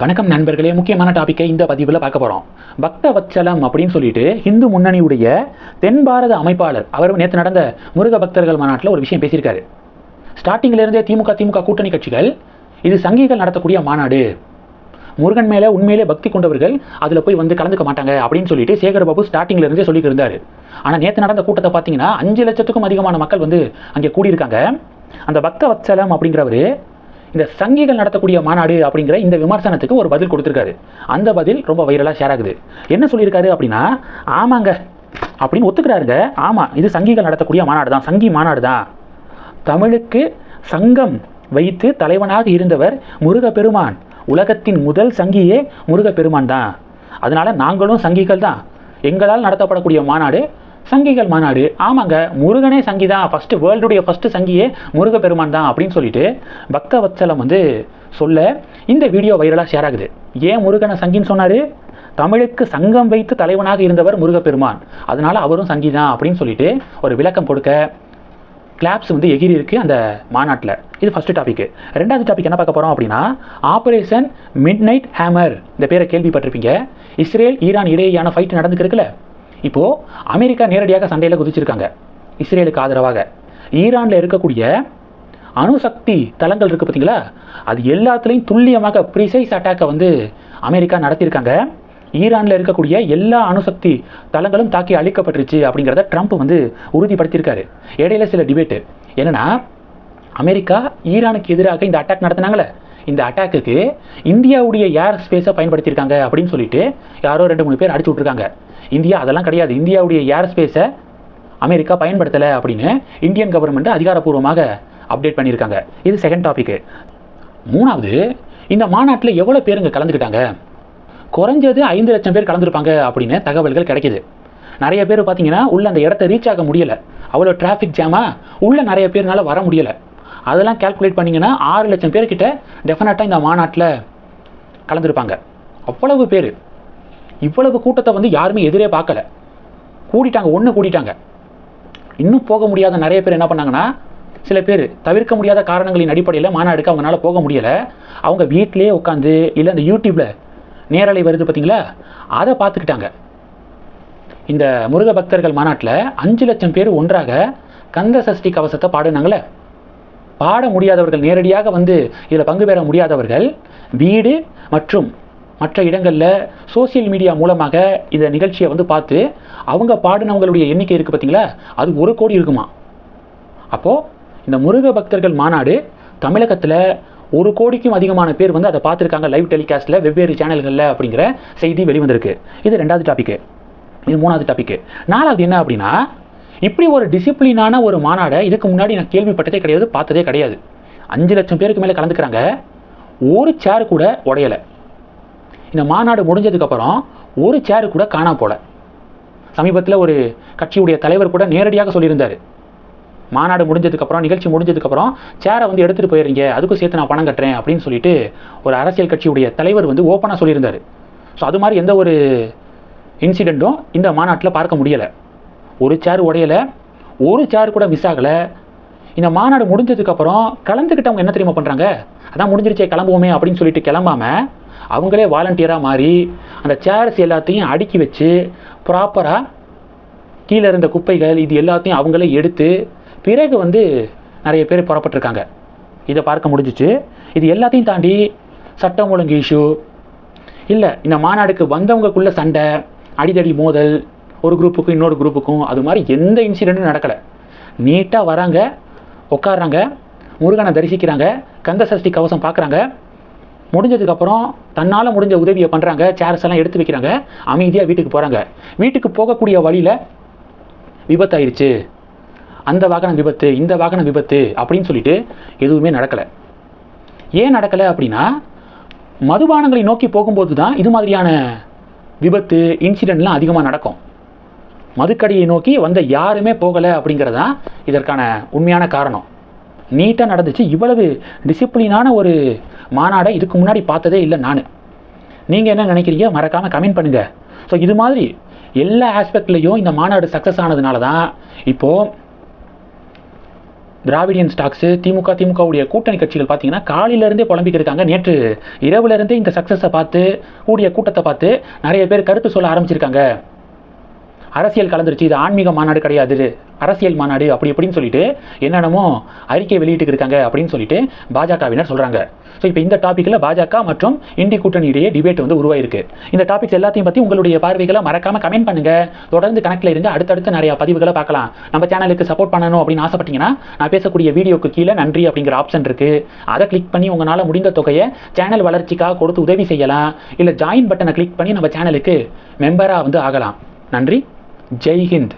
வணக்கம் நண்பர்களே முக்கியமான டாப்பிக்கை இந்த பதிவில் பார்க்க போகிறோம் பக்த வச்சலம் அப்படின்னு சொல்லிட்டு இந்து முன்னணியுடைய தென் பாரத அமைப்பாளர் அவர் நேற்று நடந்த முருக பக்தர்கள் மாநாட்டில் ஒரு விஷயம் பேசியிருக்காரு. ஸ்டார்டிங்லேருந்தே திமுக திமுக கூட்டணி கட்சிகள் இது சங்கிகள் நடத்தக்கூடிய மாநாடு. முருகன் மேலே உண்மையிலே பக்தி கொண்டவர்கள் அதில் போய் வந்து கலந்துக்க மாட்டாங்க அப்படின்னு சொல்லிட்டு சேகர் பாபு ஸ்டார்டிங்ல சொல்லிட்டு ஆனால் நேற்று நடந்த கூட்டத்தை பார்த்தீங்கன்னா அஞ்சு லட்சத்துக்கும் அதிகமான மக்கள் வந்து அங்கே கூடியிருக்காங்க. அந்த பக்த வத்சலம் அப்படிங்கிறவர் இந்த சங்கிகள் நடத்தக்கூடிய மாநாடு அப்படிங்கிற இந்த விமர்சனத்துக்கு ஒரு பதில் கொடுத்துருக்காரு. அந்த பதில் ரொம்ப வைரலாக ஷேர் ஆகுது. என்ன சொல்லியிருக்காரு அப்படின்னா ஆமாங்க அப்படின்னு ஒத்துக்கிறாருங்க. ஆமாம் இது சங்கிகள் நடத்தக்கூடிய மாநாடு தான். சங்கி மாநாடு தான். தமிழுக்கு சங்கம் வைத்து தலைவனாக இருந்தவர் முருகப்பெருமான். உலகத்தின் முதல் சங்கியே முருகப்பெருமான் தான். அதனால் நாங்களும் சங்கிகள் தான். எங்களால் நடத்தப்படக்கூடிய மாநாடு சங்கிகள் மாநாடு. ஆமாங்க முருகனே சங்கி தான். ஃபஸ்ட்டு வேர்ல்டுடைய ஃபஸ்ட்டு சங்கியே முருகப்பெருமான் தான் அப்படின்னு சொல்லிட்டு பக்தவத்சலம் வந்து சொல்ல இந்த வீடியோ வைரலாக ஷேர் ஆகுது. ஏன் முருகனை சங்கின்னு சொன்னார்? தமிழுக்கு சங்கம் வைத்து தலைவனாக இருந்தவர் முருகப்பெருமான். அதனால் அவரும் சங்கி தான் அப்படின்னு சொல்லிட்டு ஒரு விளக்கம் கொடுக்க கிளாப்ஸ் வந்து எகிரி இருக்குது அந்த மாநாட்டில். இது ஃபஸ்ட்டு டாபிக் ரெண்டாவது டாபிக் என்ன பார்க்க போகிறோம் அப்படின்னா ஆப்ரேஷன் மிட் நைட் ஹேமர் இந்த பேரை கேள்விப்பட்டிருப்பீங்க. இஸ்ரேல் ஈரான் இடையேயான ஃபைட் நடந்துக்கிருக்குல்ல இப்போது அமெரிக்கா நேரடியாக சண்டையில் குதிச்சிருக்காங்க. இஸ்ரேலுக்கு ஆதரவாக. ஈரானில் இருக்கக்கூடிய அணுசக்தி தளங்கள் இருக்குது பார்த்தீங்களா அது எல்லாத்துலேயும் துல்லியமாக ப்ரிசைஸ் அட்டாக்கை வந்து அமெரிக்கா நடத்தியிருக்காங்க. ஈரானில் இருக்கக்கூடிய எல்லா அணுசக்தி தளங்களும் தாக்கி அழிக்கப்பட்டுருச்சு அப்படிங்கிறத ட்ரம்ப் வந்து உறுதிப்படுத்தியிருக்காரு. இடையில சில டிபேட்டு என்னன்னா அமெரிக்கா ஈரானுக்கு எதிராக இந்த அட்டாக் நடத்தினாங்களே. இந்த அட்டாக்குக்கு இந்தியாவுடைய ஏர் ஸ்பேஸை பயன்படுத்தியிருக்காங்க அப்படின்னு சொல்லிட்டு யாரோ ரெண்டு மூணு பேர் அடிச்சு விட்ருக்காங்க இந்தியா அதெல்லாம் கிடையாது. இந்தியாவுடைய ஏர் ஸ்பேஸை அமெரிக்கா பயன்படுத்தலை அப்படின்னு இந்தியன் கவர்மெண்ட் அதிகாரப்பூர்வமாக அப்டேட் பண்ணியிருக்காங்க. இது செகண்ட் டாபிக்கு மூணாவது இந்த மாநாட்டில் எவ்வளோ பேருங்க கலந்துக்கிட்டாங்க? குறைஞ்சது ஐந்து லட்சம் பேர் கலந்துருப்பாங்க அப்படின்னு தகவல்கள் கிடைக்கிது. நிறைய பேர் பார்த்தீங்கன்னா உள்ள அந்த இடத்த ரீச் ஆக முடியலை. அவ்வளோ டிராஃபிக் ஜாமாக உள்ள நிறைய பேர்னால வர முடியலை. அதெல்லாம் கால்குலேட் பண்ணிங்கன்னா ஆறு லட்சம் பேர்கிட்ட டெஃபினட்டாக இந்த மாநாட்டில் கலந்துருப்பாங்க. அவ்வளவு பேர். இவ்வளவு கூட்டத்தை வந்து யாருமே எதிரே பார்க்கல. கூடிட்டாங்க ஒன்று கூடிட்டாங்க. இன்னும் போக முடியாத நிறைய பேர் என்ன பண்ணாங்கன்னா சில பேர் தவிர்க்க முடியாத காரணங்களின் அடிப்படையில் மாநாடுக்கு அவங்களால போக முடியலை. அவங்க வீட்டிலேயே உட்காந்து இல்லை அந்த யூடியூப்பில் நேரலை வருது பார்த்தீங்களா அதை பார்த்துக்கிட்டாங்க. இந்த முருக பக்தர்கள் மாநாட்டில் அஞ்சு லட்சம் பேர் ஒன்றாக கந்த சஷ்டி கவசத்தை பாடினாங்களே. பாட முடியாதவர்கள் நேரடியாக வந்து இதில் பங்கு பெற முடியாதவர்கள் வீடு மற்றும் மற்ற இடங்களில் சோஷியல் மீடியா மூலமாக இந்த நிகழ்ச்சியை வந்து பார்த்து அவங்க பாடினவங்களுடைய எண்ணிக்கை இருக்குது பார்த்தீங்களா? அது ஒரு கோடி இருக்குமா? அப்போது இந்த முருக பக்தர்கள் மாநாடு தமிழகத்தில் ஒரு கோடிக்கும் அதிகமான பேர் வந்து அதை பார்த்துருக்காங்க லைவ் டெலிகாஸ்ட்டில் வெவ்வேறு சேனல்களில் அப்படிங்கிற செய்தி வெளிவந்திருக்கு. இது ரெண்டாவது டாப்பிக்கு இது மூணாவது டாப்பிக்கு நாலாவது என்ன அப்படின்னா இப்படி ஒரு டிசிப்ளினான ஒரு மாநாடை இதுக்கு முன்னாடி நான் கேள்விப்பட்டதே கிடையாது பார்த்ததே கிடையாது. அஞ்சு லட்சம் பேருக்கு மேலே கலந்துக்கிறாங்க. ஒரு சேர் கூட உடையலை. இந்த மாநாடு முடிஞ்சதுக்கப்புறம் ஒரு சேர் கூட காணா போல. சமீபத்தில் ஒரு கட்சியுடைய தலைவர் கூட நேரடியாக சொல்லியிருந்தார். மாநாடு முடிஞ்சதுக்கப்புறம் நிகழ்ச்சி முடிஞ்சதுக்கப்புறம் சேரை வந்து எடுத்துகிட்டு போயிருங்க அதுக்கும் சேர்த்து நான் பணம் கட்டுறேன் அப்படின்னு சொல்லிட்டு ஒரு அரசியல் கட்சியுடைய தலைவர் வந்து ஓப்பனாக சொல்லியிருந்தார். ஸோ அது மாதிரி எந்த ஒரு இன்சிடெண்ட்டும் இந்த மாநாட்டில் பார்க்க முடியலை. ஒரு சேர் உடையலை ஒரு சேர் கூட மிஸ் ஆகலை. இந்த மாநாடு முடிஞ்சதுக்கப்புறம் கலந்துக்கிட்டவங்க என்ன தெரியுமா பண்ணுறாங்க அதான் முடிஞ்சிருச்சே கிளம்புவோமே அப்படின்னு சொல்லிட்டு கிளம்பாம அவங்களே வாலண்டியராக மாறி அந்த சேர்ஸ் எல்லாத்தையும் அடுக்கி வச்சு ப்ராப்பராக கீழே இருந்த குப்பைகள் இது எல்லாத்தையும் அவங்களே எடுத்து பிறகு வந்து நிறைய பேர் புறப்பட்டிருக்காங்க. இதை பார்க்க முடிஞ்சிச்சு. இது எல்லாத்தையும் தாண்டி சட்டம் ஒழுங்கு இஷ்யூ இல்லை இந்த மாநாடுக்கு வந்தவங்களுக்குள்ள சண்டை அடிதடி மோதல் ஒரு குரூப்புக்கும் இன்னொரு குரூப்புக்கும் அது மாதிரி எந்த இன்சிடெண்ட்டும் நடக்கலை. நீட்டாக வராங்க உட்காடுறாங்க முருகனை தரிசிக்கிறாங்க கந்த சஷ்டி கவசம் பார்க்குறாங்க முடிஞ்சதுக்கப்புறம் தன்னால் முடிஞ்ச உதவியை பண்ணுறாங்க சேர்ஸ் எல்லாம் எடுத்து வைக்கிறாங்க அமைதியாக வீட்டுக்கு போகிறாங்க வீட்டுக்கு போகக்கூடிய வழியில் விபத்தாயிருச்சு. அந்த வாகனம் விபத்து இந்த வாகனம் விபத்து அப்படின்னு சொல்லிட்டு எதுவுமே நடக்கலை. ஏன் நடக்கலை அப்படின்னா மதுபானங்களை நோக்கி போகும்போது தான் இது மாதிரியான விபத்து இன்சிடெண்ட்லாம் அதிகமாக நடக்கும். மதுக்கடியை நோக்கி வந்த யாருமே போகலை அப்படிங்கிறது தான் இதற்கான உண்மையான காரணம். நீட்டாக நடந்துச்சு. இவ்வளவு டிசிப்ளினான ஒரு மாநாடை இதுக்கு முன்னாடி பார்த்ததே இல்லை நான். நீங்கள் என்ன நினைக்கிறீங்க? மறக்காமல் கமெண்ட் பண்ணுங்கள் ஸோ இது மாதிரி எல்லா ஆஸ்பெக்ட்லேயும் இந்த மாநாடு சக்ஸஸ் ஆனதுனால தான் இப்போது திராவிடியன் ஸ்டாக்ஸு திமுக திமுகவுடைய கூட்டணி கட்சிகள் பார்த்தீங்கன்னா காலையிலேருந்தே புலம்பிக்கிட்டு இருக்காங்க. நேற்று இரவுலேருந்தே இந்த சக்ஸஸை பார்த்து கூடிய கூட்டத்தை பார்த்து நிறைய பேர் கருத்து சொல்ல ஆரம்பிச்சிருக்காங்க. அரசியல் கலந்துருச்சு இது ஆன்மீக மாநாடு கிடையாது அரசியல் மாநாடு அப்படி இப்படின்னு சொல்லிட்டு என்னென்னமோ அறிக்கை வெளியிட்டு இருக்காங்க அப்படின்னு சொல்லிட்டு பாஜகவினர் சொல்கிறாங்க ஸோ இப்போ இந்த டாப்பிக்கில் பாஜக மற்றும் இந்தி கூட்டணி இடையே டிபேட் வந்து உருவாயிருக்கு. இந்த டாபிக்ஸ் எல்லாத்தையும் பற்றி உங்களுடைய பார்வைகளை மறக்காம கமெண்ட் பண்ணுங்கள் தொடர்ந்து கணக்கில் இருந்து அடுத்தடுத்து நிறையா பதிவுகளை பார்க்கலாம். நம்ம சேனலுக்கு சப்போர்ட் பண்ணணும் அப்படின்னு ஆசைப்பட்டீங்கன்னா நான் பேசக்கூடிய வீடியோக்கு கீழே நன்றி அப்படிங்கிற ஆப்ஷன் இருக்குது அதை கிளிக் பண்ணி உங்களால் முடிந்த தொகையை சேனல் வளர்ச்சிக்காக கொடுத்து உதவி செய்யலாம். இல்லை ஜாயின் பட்டனை கிளிக் பண்ணி நம்ம சேனலுக்கு மெம்பராக வந்து ஆகலாம். நன்றி. जय हिंद